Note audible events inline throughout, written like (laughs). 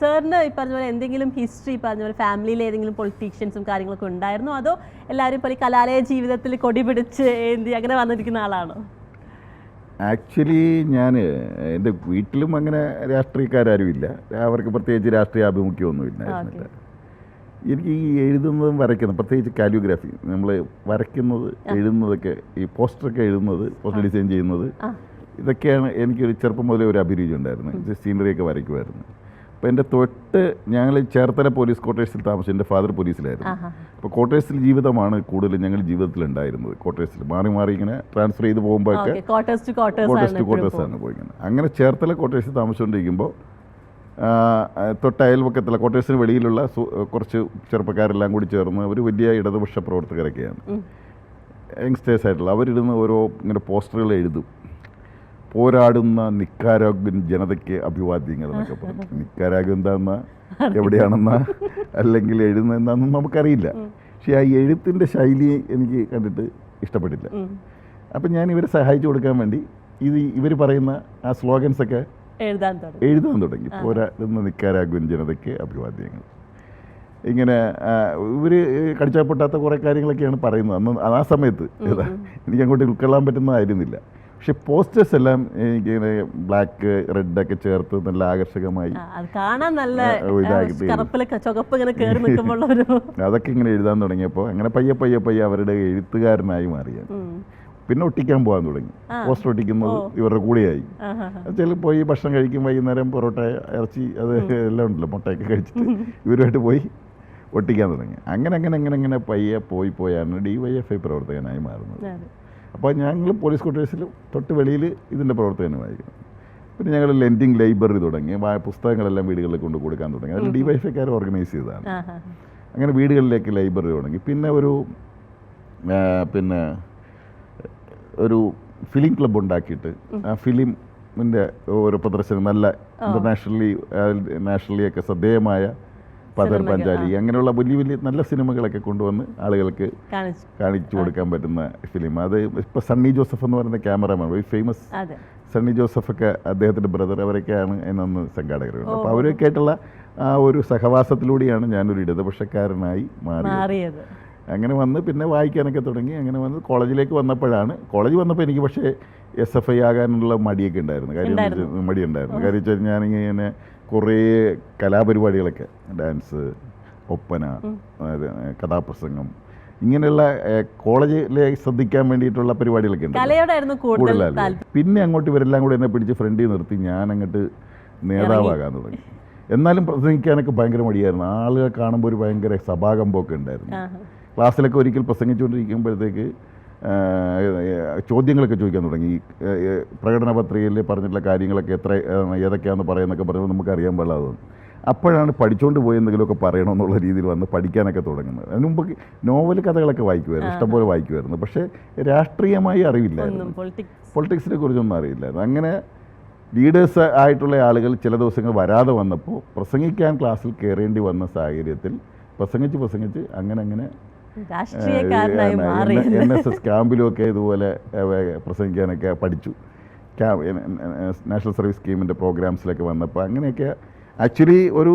സാറിന് ഈ പറഞ്ഞ പോലെ എന്തെങ്കിലും ഹിസ്റ്ററി പറഞ്ഞ പോലെ ഫാമിലിയിൽ ഏതെങ്കിലും പൊളിറ്റീഷ്യൻസും കാര്യങ്ങളൊക്കെ ഉണ്ടായിരുന്നോ? അതോ എല്ലാവരും പോലെ കലാലയ ജീവിതത്തിൽ കൊടി പിടിച്ച് എന്തി അങ്ങനെ വന്നിരിക്കുന്ന ആളാണോ? ആക്ച്വലി ഞാൻ എന്റെ വീട്ടിലും അങ്ങനെ രാഷ്ട്രീയക്കാരും ഇല്ല. അവർക്ക് പ്രത്യേകിച്ച് രാഷ്ട്രീയ ആഭിമുഖ്യമൊന്നും ഇല്ലായിരുന്നില്ല എനിക്ക് ഈ എഴുതുന്നതും വരയ്ക്കുന്നതും പ്രത്യേകിച്ച് കാലിയോഗ്രാഫി നമ്മൾ വരയ്ക്കുന്നത് എഴുതുന്നതൊക്കെ ഈ പോസ്റ്ററൊക്കെ എഴുതുന്നത് പോസ്റ്റർ ഡിസൈൻ ചെയ്യുന്നത് ഇതൊക്കെയാണ് എനിക്കൊരു ചെറുപ്പം മുതലേ ഒരു അഭിരുചി ഉണ്ടായിരുന്നു സീനറിയൊക്കെ വരയ്ക്കുമായിരുന്നു. അപ്പോൾ എന്റെ തൊട്ട് ഞങ്ങൾ ചേർത്തല പോലീസ് ക്വാർട്ടേഴ്സിൽ താമസിച്ചു എന്റെ ഫാദർ പോലീസിലായിരുന്നു. അപ്പോൾ ക്വാർട്ടേഴ്സിൽ ജീവിതമാണ് കൂടുതലും ഞങ്ങൾ ജീവിതത്തിൽ ഉണ്ടായിരുന്നത്. ക്വാർട്ടേഴ്സിൽ മാറി മാറി ഇങ്ങനെ ട്രാൻസ്ഫർ ചെയ്ത് പോകുമ്പോഴൊക്കെ ക്വാർട്ടേഴ്സ് ടു ക്വാർട്ടേഴ്സ് ആണ് പോയിക്കുന്നത്. അങ്ങനെ ചേർത്തല ക്വാർട്ടേഴ്സിൽ താമസിച്ചുകൊണ്ടിരിക്കുമ്പോൾ തൊട്ട് അയൽപക്കത്തുള്ള ക്വാർട്ടേഴ്സിന് വെളിയിലുള്ള കുറച്ച് ചെറുപ്പക്കാരെല്ലാം കൂടി ചേർന്ന് ഒരു വലിയ ഇടതുപക്ഷ പ്രവർത്തകരൊക്കെയാണ്. യങ്സ്റ്റേഴ്സ് ആയിട്ടുള്ള അവരിടുന്ന് ഓരോ ഇങ്ങനെ പോസ്റ്ററുകൾ എഴുതും. പോരാടുന്ന നിക്കാരോഗ്യൻ ജനതയ്ക്ക് അഭിവാദ്യങ്ങൾ എന്നൊക്കെ പറഞ്ഞു നിക്കാരോഗ്യം എന്താണെന്ന? എവിടെയാണെന്ന? അല്ലെങ്കിൽ എഴുതുന്ന എന്താണെന്ന് നമുക്കറിയില്ല പക്ഷേ ആ എഴുത്തിന്റെ ശൈലി എനിക്ക് കണ്ടിട്ട് ഇഷ്ടപ്പെട്ടില്ല. അപ്പം ഞാൻ ഇവരെ സഹായിച്ചു കൊടുക്കാൻ വേണ്ടി ഇത് ഇവർ പറയുന്ന ആ സ്ലോഗൻസ് ഒക്കെ എഴുതാൻ തുടങ്ങി. എഴുതാൻ തുടങ്ങി. പോരാടുന്ന നിക്കാരാഗ്വൻ ജനതയ്ക്ക് അഭിവാദ്യങ്ങൾ. ഇങ്ങനെ ഇവർ കടിച്ചാൽ പൊട്ടാത്ത കുറേ കാര്യങ്ങളൊക്കെയാണ് പറയുന്നത്. അന്ന് ആ സമയത്ത് എനിക്ക് അങ്ങോട്ട് ഉൾക്കൊള്ളാൻ പറ്റുന്നതായിരുന്നില്ല. പക്ഷെ പോസ്റ്റേഴ്സ് എല്ലാം എനിക്ക് ബ്ലാക്ക് റെഡ് ഒക്കെ ചേർത്ത് നല്ല ആകർഷകമായി കാണാൻ നല്ല (laughs) അതൊക്കെ ഇങ്ങനെ എഴുതാൻ തുടങ്ങിയപ്പോൾ അങ്ങനെ പയ്യെ പയ്യെ പയ്യെ അവരുടെ എഴുത്തുകാരനായി മാറി പിന്നെ ഒട്ടിക്കാൻ പോകാൻ തുടങ്ങി. പോസ്റ്റർ ഒട്ടിക്കുന്നത് ഇവരുടെ കൂടെയായി. ചില പോയി ഭക്ഷണം കഴിക്കും വൈകുന്നേരം പൊറോട്ട ഇറച്ചി അത് എല്ലാം ഉണ്ടല്ലോ മുട്ടയൊക്കെ കഴിച്ചിട്ട് ഇവരുമായിട്ട് പോയി ഒട്ടിക്കാൻ തുടങ്ങി. അങ്ങനെ അങ്ങനെ അങ്ങനെ അങ്ങനെ പയ്യെ പോയി പോയാണ് ഡി വൈ എഫ് ഐ പ്രവർത്തകനായി മാറുന്നത്. അപ്പോൾ ഞങ്ങൾ പോലീസ് ക്വാർട്ടേഴ്സിൽ തൊട്ട് വെളിയിൽ ഇതിന്റെ പ്രവർത്തകനുമായിരുന്നു പിന്നെ ഞങ്ങൾ ലെൻഡിങ് ലൈബ്രറി തുടങ്ങി പുസ്തകങ്ങളെല്ലാം വീടുകളിൽ കൊണ്ട് കൊടുക്കാൻ തുടങ്ങി. അതിൽ ഡി വൈ ഐക്കാർ ഓർഗനൈസ് ചെയ്തതാണ്. അങ്ങനെ വീടുകളിലേക്ക് ലൈബ്രറി തുടങ്ങി. പിന്നെ ഒരു പിന്നെ ഒരു ഫിലിം ക്ലബ് ഉണ്ടാക്കിയിട്ട് ആ ഫിലിമിന്റെ ഓരോ പ്രദർശനം നല്ല ഇന്റർനാഷണലി നാഷണലി ഒക്കെ ശ്രദ്ധേയമായ പതർ പഞ്ചാലി അങ്ങനെയുള്ള വലിയ വലിയ നല്ല സിനിമകളൊക്കെ കൊണ്ടുവന്ന് ആളുകൾക്ക് കാണിച്ചു കൊടുക്കാൻ പറ്റുന്ന ഫിലിം അത് ഇപ്പോൾ സണ്ണി ജോസഫ് എന്ന് പറയുന്ന ക്യാമറമാൻ ഒരു ഫേമസ് സണ്ണി ജോസഫൊക്കെ അദ്ദേഹത്തിന്റെ ബ്രദർ അവരൊക്കെയാണ് എന്നൊന്ന് സംഘാടകരുണ്ട്. അപ്പോൾ അവരൊക്കെ ആയിട്ടുള്ള ആ ഒരു സഹവാസത്തിലൂടെയാണ് ഞാനൊരു ഇടതുപക്ഷക്കാരനായി മാറിയത്. അങ്ങനെ വന്ന് പിന്നെ വായിക്കാനൊക്കെ തുടങ്ങി. അങ്ങനെ വന്ന് കോളേജിലേക്ക് വന്നപ്പോഴാണ് കോളേജ് വന്നപ്പോൾ എനിക്ക് പക്ഷേ എസ് എഫ് ഐ ആകാനുള്ള മടിയൊക്കെ ഉണ്ടായിരുന്നു. കാര്യം എന്ന് മടി ഉണ്ടായിരുന്നു. കാര്യം വെച്ചാൽ ഞാനിങ്ങനെ കുറേ കലാപരിപാടികളൊക്കെ ഡാൻസ് ഒപ്പന കഥാപ്രസംഗം ഇങ്ങനെയുള്ള കോളേജിലെ ശ്രദ്ധിക്കാൻ വേണ്ടിയിട്ടുള്ള പരിപാടികളൊക്കെ ഉണ്ട് പിന്നെ അങ്ങോട്ട് ഇവരെല്ലാം കൂടെ എന്നെ പിടിച്ച് ഫ്രണ്ടിൽ നിർത്തി ഞാൻ അങ്ങോട്ട് നേതാവാകാൻ തുടങ്ങി. എന്നാലും പ്രസംഗിക്കാനൊക്കെ ഭയങ്കര മടിയായിരുന്നു. ആളുകൾ കാണുമ്പോൾ ഒരു ഭയങ്കര സഭാകമ്പമൊക്കെ ഉണ്ടായിരുന്നു. ക്ലാസ്സിലൊക്കെ ഒരിക്കൽ പ്രസംഗിച്ചുകൊണ്ടിരിക്കുമ്പോഴത്തേക്ക് ചോദ്യങ്ങളൊക്കെ ചോദിക്കാൻ തുടങ്ങി. പ്രകടന പത്രികയിൽ പറഞ്ഞിട്ടുള്ള കാര്യങ്ങളൊക്കെ എത്ര ഏതൊക്കെയാണെന്ന് പറയുന്നൊക്കെ പറയുമ്പോൾ നമുക്ക് അറിയാൻ പാടില്ലാതെ അപ്പോഴാണ് പഠിച്ചുകൊണ്ട് പോയി എന്തെങ്കിലുമൊക്കെ പറയണമെന്നുള്ള രീതിയിൽ വന്ന് പഠിക്കാനൊക്കെ തുടങ്ങുന്നത്. അതിന് മുമ്പ് നോവൽ കഥകളൊക്കെ വായിക്കുമായിരുന്നു ഇഷ്ടംപോലെ വായിക്കുമായിരുന്നു പക്ഷേ രാഷ്ട്രീയമായി അറിവില്ലായിരുന്നു. പൊളിറ്റിക്സിനെ കുറിച്ചൊന്നും അറിയില്ലായിരുന്നു. അങ്ങനെ ലീഡേഴ്സ് ആയിട്ടുള്ള ആളുകൾ ചില ദിവസങ്ങൾ വരാതെ വന്നപ്പോൾ പ്രസംഗിക്കാൻ ക്ലാസ്സിൽ കയറേണ്ടി വന്ന സാഹചര്യത്തിൽ പ്രസംഗിച്ച് പ്രസംഗിച്ച് അങ്ങനെ അങ്ങനെ രാഷ്ട്രീയക്കാരനായി മാറി എൻ എസ് എസ് ക്യാമ്പിലുമൊക്കെ ഇതുപോലെ പ്രസംഗിക്കാനൊക്കെ പഠിച്ചു. നാഷണൽ സർവീസ് സ്കീമിന്റെ പ്രോഗ്രാംസിലൊക്കെ വന്നപ്പോൾ അങ്ങനെയൊക്കെ ആക്ച്വലി ഒരു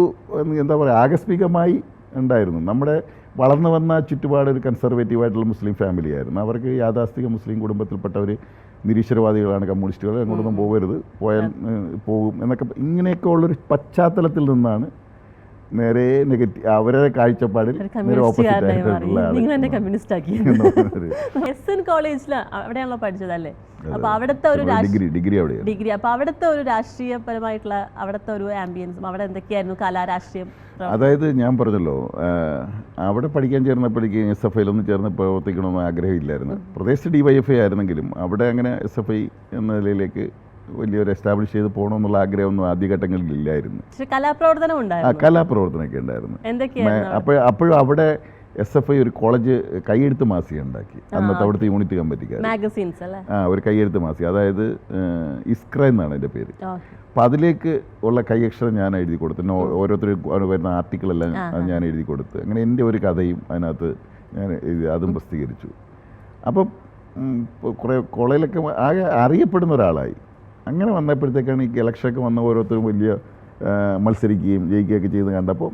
എന്താ പറയുക ആകസ്മികമായി ഉണ്ടായിരുന്നു. നമ്മുടെ വളർന്നു വന്ന ചുറ്റുപാട് ഒരു കൺസർവേറ്റീവ് ആയിട്ടുള്ള മുസ്ലിം ഫാമിലി ആയിരുന്നു. അവർക്ക് യാഥാസ്ഥിക മുസ്ലിം കുടുംബത്തിൽപ്പെട്ടവർ നിരീശ്വരവാദികളാണ് കമ്മ്യൂണിസ്റ്റുകൾ. അങ്ങോട്ടൊന്നും പോകരുത് പോയാൽ പോകും എന്നൊക്കെ ഇങ്ങനെയൊക്കെ ഉള്ളൊരു പശ്ചാത്തലത്തിൽ നിന്നാണ് നേരെ നെഗറ്റീവ് അവരുടെ കാഴ്ചപ്പാടിൽ ഒരു നേരെ ഓപ്പോസിറ്റ് കമ്മ്യൂണിസ്റ്റുകാരനായി മാറി ആയിട്ടുള്ള ആൾ. നിങ്ങൾ എന്നെ കമ്മ്യൂണിസ്റ്റ് ആക്കി എസ് എൻ കോളേജിൽ അവിടെയാണല്ലോ പഠിച്ചതല്ലേ? അപ്പൊ അവിടുത്തെ ഒരു ഡിഗ്രി ഡിഗ്രി അപ്പൊ അവിടുത്തെ ഒരു രാഷ്ട്രീയപരമായിട്ടുള്ള അവിടുത്തെ ഒരു ആംബിയൻസും അവിടെ എന്തൊക്കെയായിരുന്നു കലാരാഷ്ട്രീയം? അതായത് ഞാൻ പറഞ്ഞല്ലോ അവിടെ പഠിക്കാൻ ചേർന്നപ്പോഴേക്ക് എസ് എഫ് ഐയിലൊന്നും ചേർന്ന് പ്രവർത്തിക്കണമെന്ന് ആഗ്രഹമില്ലായിരുന്നു. പ്രദേശത്ത് ഡി വൈ എഫ് ഐ ആയിരുന്നെങ്കിലും അവിടെ അങ്ങനെ എസ് എഫ് ഐ എന്ന നിലയിലേക്ക് വലിയൊരു എസ്റ്റാബ്ലിഷ് ചെയ്ത് പോകണമെന്നുള്ള ആഗ്രഹമൊന്നും ആദ്യഘട്ടങ്ങളിൽ ഇല്ലായിരുന്നു. കലാപ്രവർത്തനം ആ കലാപ്രവർത്തനമൊക്കെ ഉണ്ടായിരുന്നു. അപ്പോൾ അപ്പോഴും അവിടെ എസ് എഫ് ഐ ഒരു കോളേജ് കൈയെഴുത്ത് മാസിക ഉണ്ടാക്കി. അന്നത്തെ അവിടുത്തെ യൂണിറ്റ് കമ്മിറ്റിക്കാർ ആ ഒരു കൈയെഴുത്ത് മാസിക. അതായത് ഇസ്ക്ര എന്നാണ് എന്റെ പേര്. അപ്പം അതിലേക്ക് ഉള്ള കൈയക്ഷരം ഞാൻ എഴുതി കൊടുത്തു. ഓരോരുത്തരും വരുന്ന ആർട്ടിക്കിളെല്ലാം എല്ലാം ഞാൻ എഴുതി കൊടുത്തു. അങ്ങനെ എന്റെ ഒരു കഥയും അതിനകത്ത് ഞാൻ എഴുതി അതും പ്രസിദ്ധീകരിച്ചു. അപ്പം കുറേ കോളേജിലൊക്കെ ആകെ അറിയപ്പെടുന്ന ഒരാളായി. അങ്ങനെ വന്നപ്പോഴത്തേക്കാണ് ഈ ഇലക്ഷനൊക്കെ വന്ന ഓരോരുത്തരും വലിയ മത്സരിക്കുകയും ജയിക്കുകയൊക്കെ ചെയ്ത് കണ്ടപ്പോൾ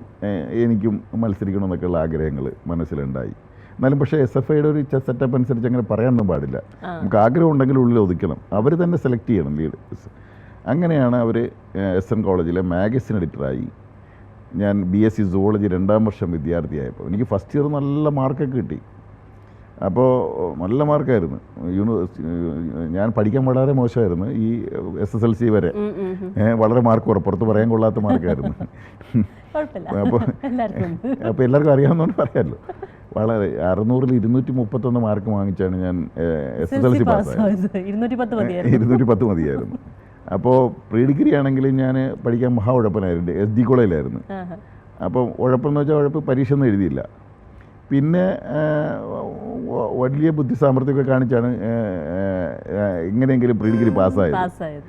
എനിക്കും മത്സരിക്കണം മത്സരിക്കണമെന്നൊക്കെയുള്ള ആഗ്രഹങ്ങൾ മനസ്സിലുണ്ടായി. എന്നാലും പക്ഷേ എസ് എഫ് ഐയുടെ ഒരു സെറ്റപ്പ് അനുസരിച്ച് അങ്ങനെ പറയാനൊന്നും പാടില്ല. നമുക്ക് ആഗ്രഹം ഉണ്ടെങ്കിൽ ഉള്ളിൽ ഒതുക്കണം. അവർ തന്നെ സെലക്ട് ചെയ്യണം ലീഡ് അങ്ങനെയാണ് അവർ എസ് എൻ കോളേജിലെ മാഗസിൻ എഡിറ്ററായി ഞാൻ ബി എസ് സി സുവോളജി രണ്ടാം വർഷം വിദ്യാർത്ഥിയായപ്പോൾ. എനിക്ക് ഫസ്റ്റ് ഇയർ നല്ല മാർക്കൊക്കെ കിട്ടി. അപ്പോൾ നല്ല മാർക്കായിരുന്നു. യൂണിവേഴ്സിറ്റി ഞാൻ പഠിക്കാൻ വളരെ മോശമായിരുന്നു. ഈ എസ് എസ് എൽ സി വരെ. വളരെ മാർക്ക് കുറവ്. പുറത്ത് പറയാൻ കൊള്ളാത്ത മാർക്കായിരുന്നു. അപ്പോൾ അപ്പോൾ എല്ലാവർക്കും അറിയാവുന്നതുകൊണ്ട് പറയാമല്ലോ വളരെ അറുന്നൂറിൽ ഇരുന്നൂറ്റി മുപ്പത്തൊന്ന് മാർക്ക് വാങ്ങിച്ചാണ് ഞാൻ S S L C pass പാസ്സായത്. ഇരുന്നൂറ്റി പത്ത് മതിയായിരുന്നു. അപ്പോൾ പ്രീ ഡിഗ്രി ആണെങ്കിൽ ഞാൻ പഠിക്കാൻ മഹാ ഉഴപ്പനായിരുന്നു. S D കോളേജിലായിരുന്നു. അപ്പോൾ ഉഴപ്പെന്ന് വെച്ചാൽ ഉഴപ്പ് പരീക്ഷ ഒന്നും എഴുതിയില്ല. പിന്നെ വലിയ ബുദ്ധി സാമർഥ്യമൊക്കെ കാണിച്ചാണ് എങ്ങനെയെങ്കിലും പ്രീ ഡിഗ്രി പാസ്സായത്. പാസ്സായത്.